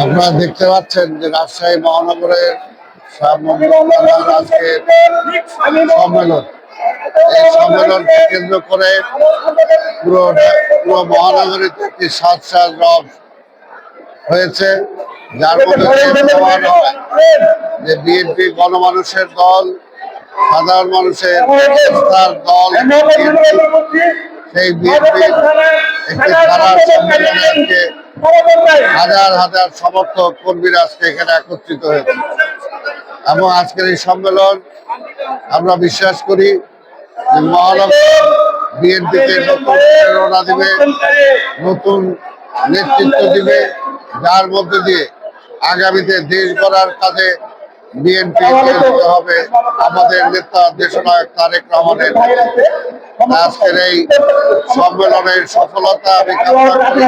আপনারা দেখতে পাচ্ছেন যে রাজশাহী মহানগরের সম্মেলন। এই সম্মেলনকে কেন্দ্র করে পুরো পুরো মহানগরীতে একটি সাত সাত রব হয়েছে, যার মধ্যে যে বিএনপি গণমানুষের দল, সাধারণ মানুষের দল সেই বিএনপি একটি সারা সম্মেলনে হাজার হাজার সমর্থক কর্মীরা আজকে এখানে একত্রিত হয়েছে। এবং আজকের এই সম্মেলন আমরা বিশ্বাস করি যে মহানগর বিএনপিকে নতুন প্রেরণা দিবে, নতুন নেতৃত্ব দিবে, যার মধ্যে দিয়ে আগামীতে দেশ গড়ার কাজে বিএনপি হবে আমাদের নেতা দেশনায়ক তারেক রহমানের। আজকের এই সম্মেলনের সফলতা আমি কামনা করি।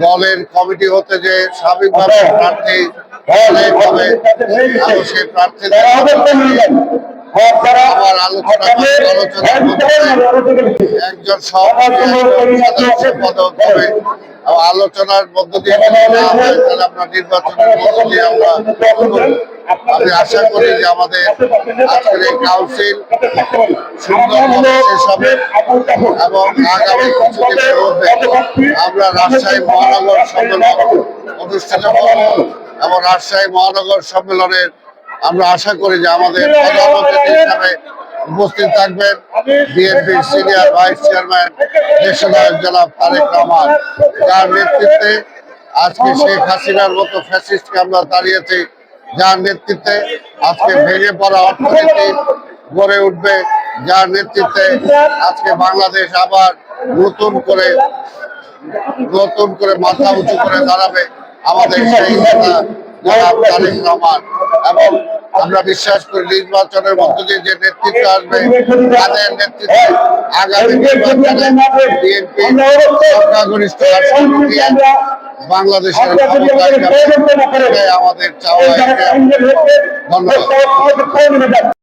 দলের কমিটি হতে যে স্বাভাবিকভাবে প্রার্থী অনেক হবে আমি সেই প্রার্থীদের আমার আলোচনা আলোচনার মধ্যে একজন সভাপতি একজন হবে আলোচনার মধ্য দিয়ে হয় আমরা নির্বাচনের মধ্য দিয়ে আমরা। আমি আশা করি যে আমাদের আজকের এই কাউন্সিল সুন্দরভাবে শেষ হবে এবং আগামী কিছুদিনের মধ্যে আমরা রাজশাহী মহানগর সম্মেলন অনুষ্ঠিত করব এবং রাজশাহী মহানগর সম্মেলনের আমরা আশা করি যে আমাদের প্রধান অতিথি হিসাবে উপস্থিত থাকবেন। বিএনপির সিনিয়র ভাইস চেয়ারম্যান দেশনায়ক জনাব তারেক রহমান। যার নেতৃত্বে আজকে শেখ হাসিনার মতো ফ্যাসিস্টকে আমরা দাঁড়িয়েছি। যার নেতৃত্বে আজকে ভেঙে পড়া অর্থনীতি গড়ে উঠবে, যার নেতৃত্বে আজকে বাংলাদেশ আবার নতুন করে নতুন করে মাথা উঁচু করে দাঁড়াবে আমাদের সেই নেতা জনাব তারেক রহমান। এবং আমরা বিশ্বাস করি নির্বাচনের মধ্য দিয়ে যে নেতৃত্ব আসবে, তাদের নেতৃত্বে আগামী নির্বাচনে বিএনপি সংখ্যাগরিষ্ঠ বাংলাদেশের আমাদের চাওয়া ধন্যবাদ।